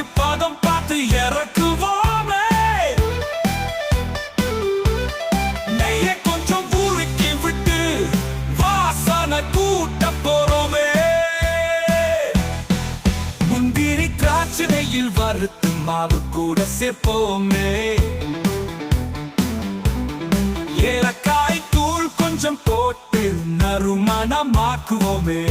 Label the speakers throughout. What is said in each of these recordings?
Speaker 1: அடிச்சு பாதம் பார்த்து இறக்குவோமே. நெய்ய கொஞ்சம் ஊருக்கு விட்டு வாசனை கூட்ட போறோமே. முந்திரி திராட்சணையில் வறுத்து மாவு கூட சேர்ப்போமே. ஏலக்காய் தூள் கொஞ்சம் போட்டு நறுமணமாக்குவோமே.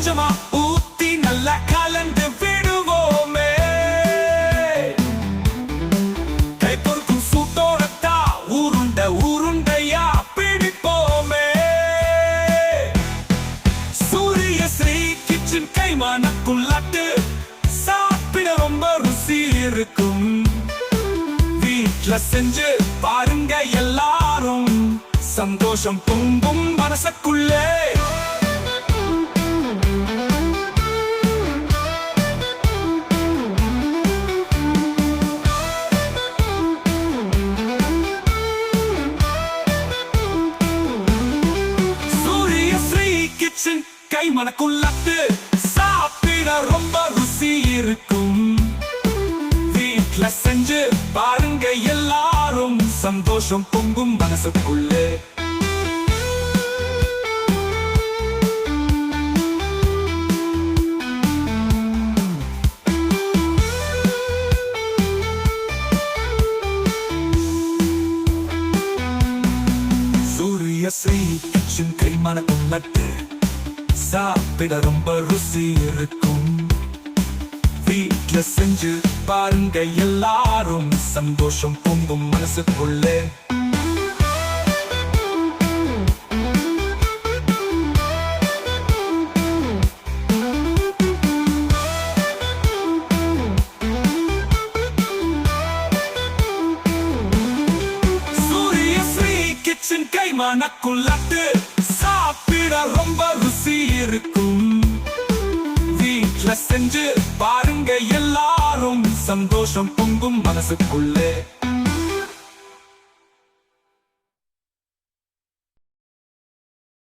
Speaker 1: கொஞ்சமா ஊத்தி நல்லா கலந்து விடுவோமே. கை பொறுக்கும் சூட்டோடத்தா உருண்டையா பிடிப்போமே. சூரிய ஸ்ரீ கிச்சன் கைமானக்குள் லட்டு சாப்பிட ரொம்ப ருசி இருக்கும். வீட்ல செஞ்சு பாருங்க எல்லாரும். சந்தோஷம் பொங்கும் மனசுக்குள்ள. கிச்சன் லட்டு சாப்பிட ரொம்ப ருசி இருக்கும். வீட்ல செஞ்சு பாருங்க எல்லாரும் சந்தோஷம் பொங்கும் மனசுக்குள்ளே. சூரிய ஸ்ரீ கிச்சன் கைமணக்குள்ளத்து சாப்பிட ரொம்ப ருசி இருக்கும். வீட்ல செஞ்சு பாருங்க எல்லாரும் சந்தோஷம் பொங்கும் மனசுக்குள்ளே. சூரிய ஸ்ரீ கிச்சன் பாருங்க எல்லாரும் சந்தோஷம் பொங்கும் மனசுக்குள்ளே.